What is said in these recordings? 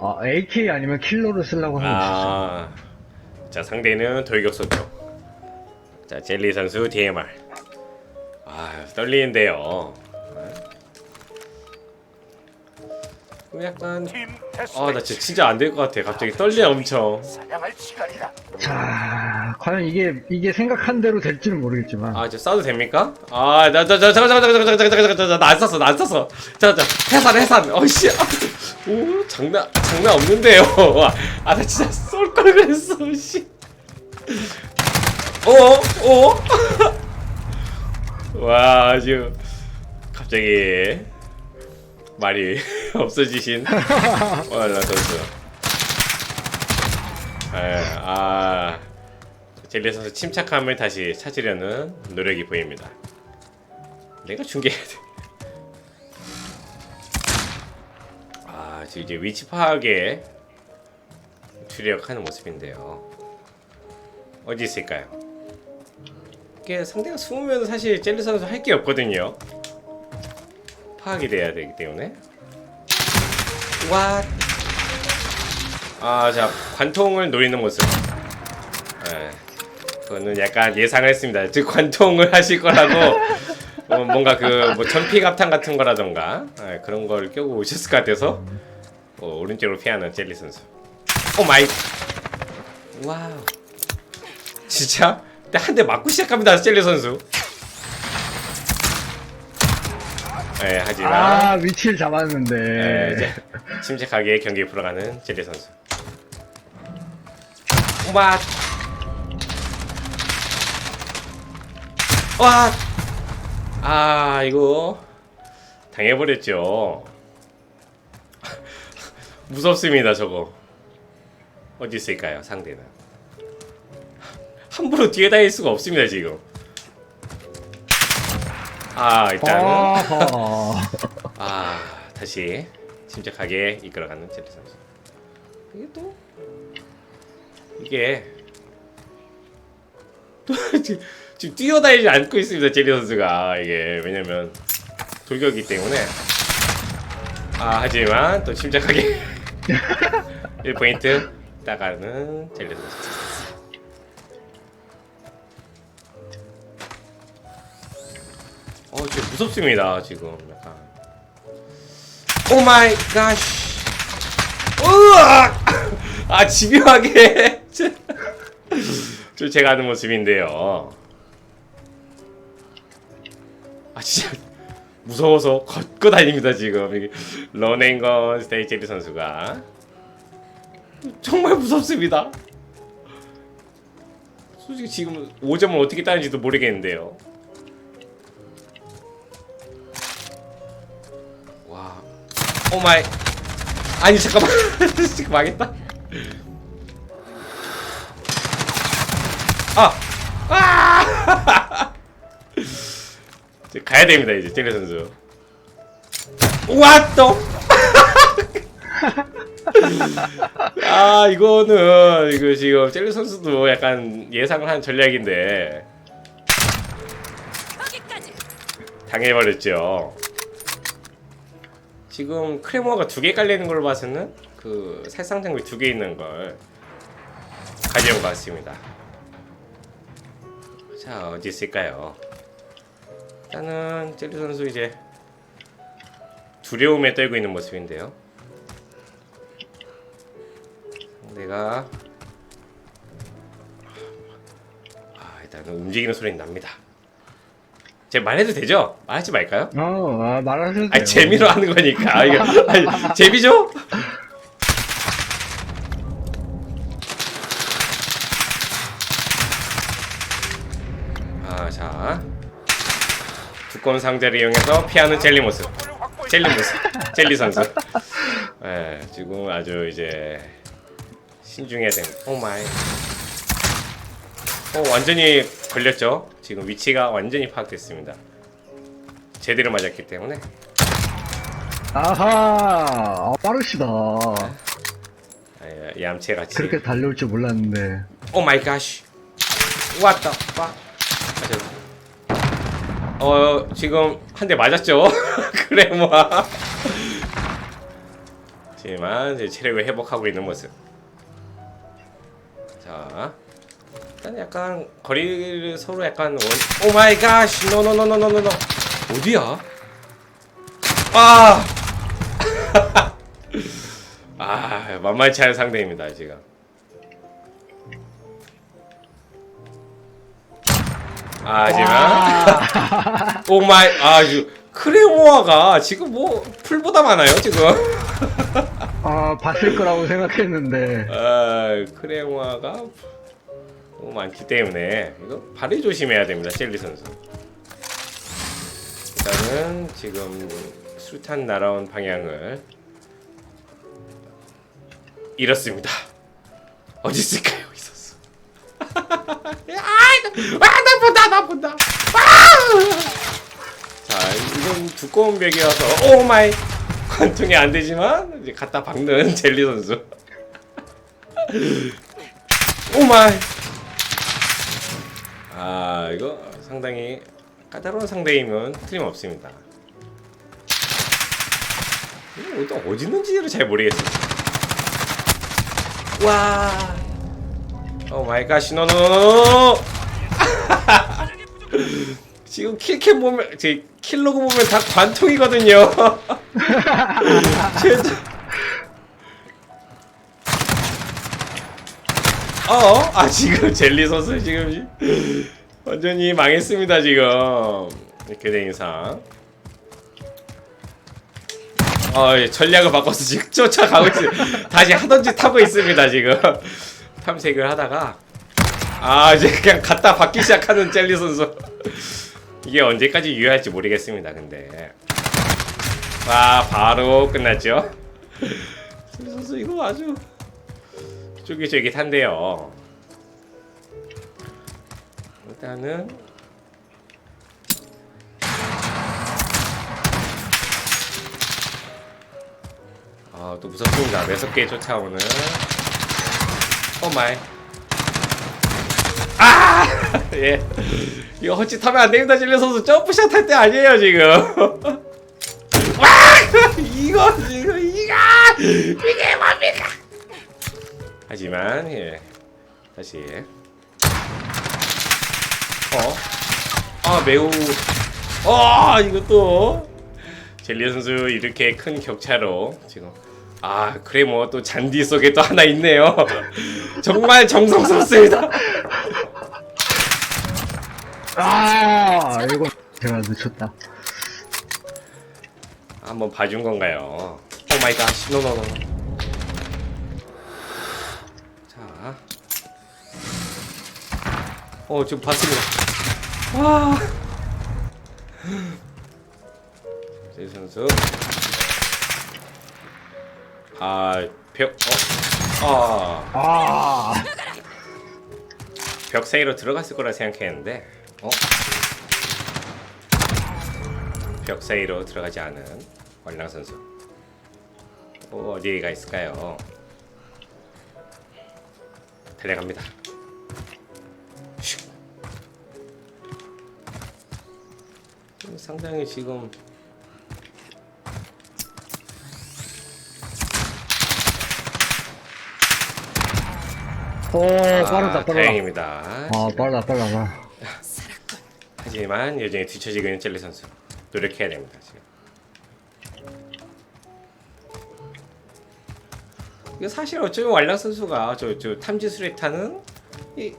아, AK 아니면 킬러를 쓰려고 하고 있었어. 아, 자 상대는 돌격소죠. 자 젤리 선수 DMR. 아 떨리는데요. 네. 약간 팀아나 진짜 안 될 것 같아. 갑자기 떨리네 엄청. 사냥할 시간이다. 자, 과연 이게, 이게 생각한 대로 될지는 모르겠지만. 아, 저 싸도 됩니까? 아, 나, 저, 저, 잠깐, 잠깐, 잠깐, 잠깐, 잠깐, 잠깐, 잠깐, 나안 쐈어, 나안 쐈어. 자, 자, 해산, 해산. 어이씨. 오, 장난, 장난 없는데요. 와, 아, 나 진짜 쏠 걸 그랬어, 씨. 어, 어. 와, 지금 갑자기 말이 없어지신 원라 선수. 예, 아. 젤리 선수 침착함을 다시 찾으려는 노력이 보입니다. 내가 중계해야 돼. 아, 지금 이제 위치 파악에 주력하는 모습인데요. 어디 있을까요? 이게 상대가 숨으면 사실 젤리 선수 할 게 없거든요. 파악이 돼야 되기 때문에. 와. 아, 자 관통을 노리는 모습. 예. 그거는 약간 예상을 했습니다. 즉 관통을 하실 거라고 어, 뭔가 그뭐 전피 갑탄 같은 거라던가 예, 그런 걸 껴고 오셨을 것 같아서 어, 오른쪽으로 피하는 젤리 선수. 오 마이. 와우. 진짜 한 대 맞고 시작합니다, 젤리 선수. 예, 하지만 아, 위치를 예, 잡았는데. 이제 침착하게 경기에 풀어가는 젤리 선수. 와. 와. 아 이거 당해버렸죠. 무섭습니다 저거. 어디 있을까요 상대는? 함부로 뒤에 다닐 수가 없습니다 지금. 아 일단은 어허. 아 다시 침착하게 이끌어가는 젤리 선수. 이게 또 이게 또 지금, 뛰어다니지 않고 있습니다 젤리 선수가 이게 왜냐면 돌격이기 때문에 아 하지만 또 침착하게 1포인트 따가는 젤리 선수. 어, 지금 무섭습니다, 지금. 약간. 오 마이 갓. 으악! 아, 집요하게. 저 제가 하는 모습인데요. 무서워서 걷고 다닙니다, 지금. 이게 런앤건 스테이제리 선수가. 정말 무섭습니다. 솔직히 지금 5점을 어떻게 따는지도 모르겠는데요. 와. 오 마이. 아니 잠깐만. 지금 망했다. 아. 아. 이제 가야 됩니다 이제 젤리 선수. 왔또. 아 이거는 이거 지금 젤리 선수도 약간 예상을 한 전략인데 당해버렸죠. 지금 크레모가 두 개 깔려 있는 걸로 봐서는 그 살상 장비 두 개 있는 걸 가져온 것 같습니다. 자 어디 있을까요? 일단은 젤리 선수 이제 두려움에 떨고 있는 모습인데요. 상대가 아 일단은 움직이는 소리는 납니다. 제가 말해도 되죠? 말하지 말까요? 어, 아, 말하셔도 돼요. 아니 재미로 하는 거니까 이거 아니, 재미죠? 아자 두꺼운 상자를 이용해서 피하는 젤리 모습. 젤리 모습. 젤리 선수. 예 지금 아주 이제 신중해야 됩니다 오 마이. 어 완전히 걸렸죠? 지금 위치가 완전히 파악됐습니다. 제대로 맞았기 때문에. 아하, 아, 빠르시다. 예, 얌체같이. 그렇게 달려올 줄 몰랐는데. 오 마이 갓 What the fuck 어 지금 한 대 맞았죠? 그래 뭐야 하지만 이제 체력을 회복하고 있는 모습. 자, 일단 약간 거리를 서로 약간 원... 오 마이 갓! 노노노노노노노 어디야? 아! 아 만만치 않은 상대입니다 지금. 하지만 오 마이 아 이거 크레모아가 지금 뭐 풀보다 많아요 지금. 아, 봤을 거라고 생각했는데. 아 크레모아가 너무 많기 때문에 이거 발을 조심해야 됩니다 젤리 선수. 일단은 지금 수탄 날아온 방향을 잃었습니다. 어디 있을까요 이 선수? 아나 본다 나 본다. 아! 자 이건 두꺼운 벽이어서 오 마이 관통이 안 되지만 이제 갖다 박는 젤리 선수. 오 마이. 아 이거 상당히 까다로운 상대이면 틀림없습니다. 또 어디 있는지를 잘 모르겠습니다. 와. 오 마이 갓 노노노노. 지금 킬캠 보면 제 킬로그 보면 다 관통이거든요. 진짜. 어? 아 지금 젤리 선수 지금 완전히 망했습니다 지금 이렇게 된 이상. 어 예, 전략을 바꿔서 지금 쫓아가고 있어요. 다시 하던 짓 하고 있습니다 지금 탐색을 하다가 아 이제 그냥 갖다 받기 시작하는 젤리 선수. 이게 언제까지 유효할지 모르겠습니다. 근데 와 바로 끝났죠. 젤리 선수 이거 아주 쫄깃쫄깃한데요. 일단은 아또 무섭습니다. 매섭게 쫓아오는 오 마이 아! 예. 이거 헛짓하면 안 됩니다, 질려 선수. 점프샷 할 때 아니에요, 지금. 와! 이거, 이거, 이거! 이게 뭡니까? 하지만, 예. 다시. 어? 아, 매우. 아, 이것도. 젤리 선수 이렇게 큰 격차로 지금. 아, 그래, 뭐, 또 잔디 속에 또 하나 있네요. 정말 정성스럽습니다. 아, 이거 제가 늦췄다. 한번 봐준 건가요? 오 마이 갓, 노노노. 자. 어, 지금 봤습니다. 와. 제 선수. 아, 벽, 어, 아, 아, 벽 사이로 들어갔을 거라 생각했는데, 어? 벽 사이로 들어가지 않은 월랑 선수. 어, 어디가 있을까요? 달려갑니다. 슉. 음, 상당히 지금 오, 빠르다, 아, 빠르다. 다행입니다. 아, 빠르다, 빠르다, 빠르다. 하지만 여전히 뒤처지고 있는 젤리 선수 노력해야 됩니다 지금. 이거 사실 어쩌면 왈랑 선수가 저, 저 탐지 수레타는 이,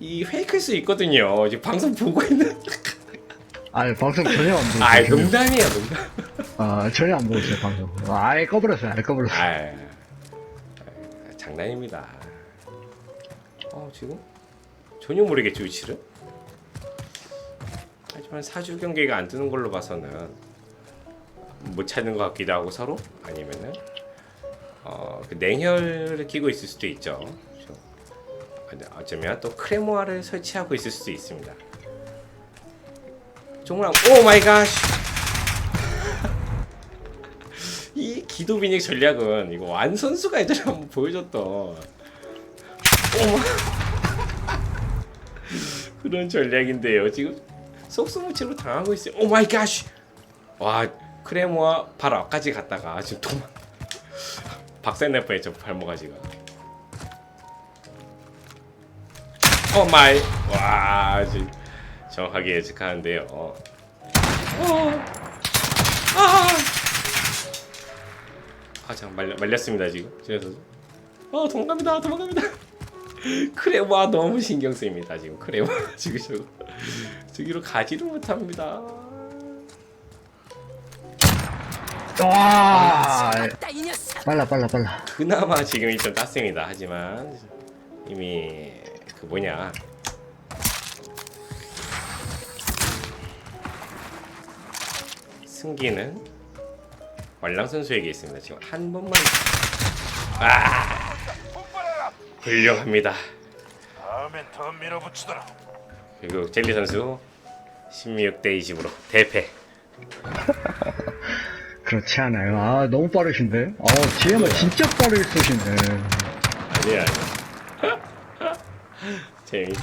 이 페이크일 수 있거든요. 지금 방송 보고 있는. 아니, 방송 전혀 안 보고 아. 농담이야 농담. 아, 전혀 안 보고 있어요, 방송. 아, 아예 꺼버렸어요, 아예 꺼버렸어요. 아, 장난입니다. 어 지금 전혀 모르겠죠 위치를. 하지만 사주 경기가 안 뜨는 걸로 봐서는 못 찾는 것 같기도 하고 서로 아니면은 어, 그 냉혈을 끼고 있을 수도 있죠. 그렇죠? 어쩌면 또 크레모아를 설치하고 있을 수도 있습니다. 정말 오 마이 갓. 이 기도 비닉 전략은 이거 완 선수가 예전에 한번 보여줬던 그런 전략인데요. 지금 속수무책으로 당하고 있어요. 오 마이 갓. 와 크레모아 바로 앞까지 갔다가 지금 도망 박살 뻔했죠 발모가 지금. 오 마이 와 지금 정확하게 예측하는데요. 어. 어. 아. 아, 잠 말려 말렸습니다 지금. 선수. 어 도망갑니다 도망갑니다. 크레와 너무 신경 쓰입니다 지금 크레와 지금 저거 저기로 가지를 못합니다. 와, 따, 이 녀석. 빨라, 빨라, 빨라. 그나마 지금 일단 땄습니다. 하지만 이미 그 뭐냐 승기는 말랑 선수에게 있습니다. 지금 한 번만 아 훌륭합니다. 다음엔 더 밀어붙이더라. 그리고 젤리 선수 16대 20으로 대패. 그렇지 않아요. 아, 너무 빠르신데? 어, GM은 진짜 빠르게 쏘시네. 아니야. 아니야. 재밌.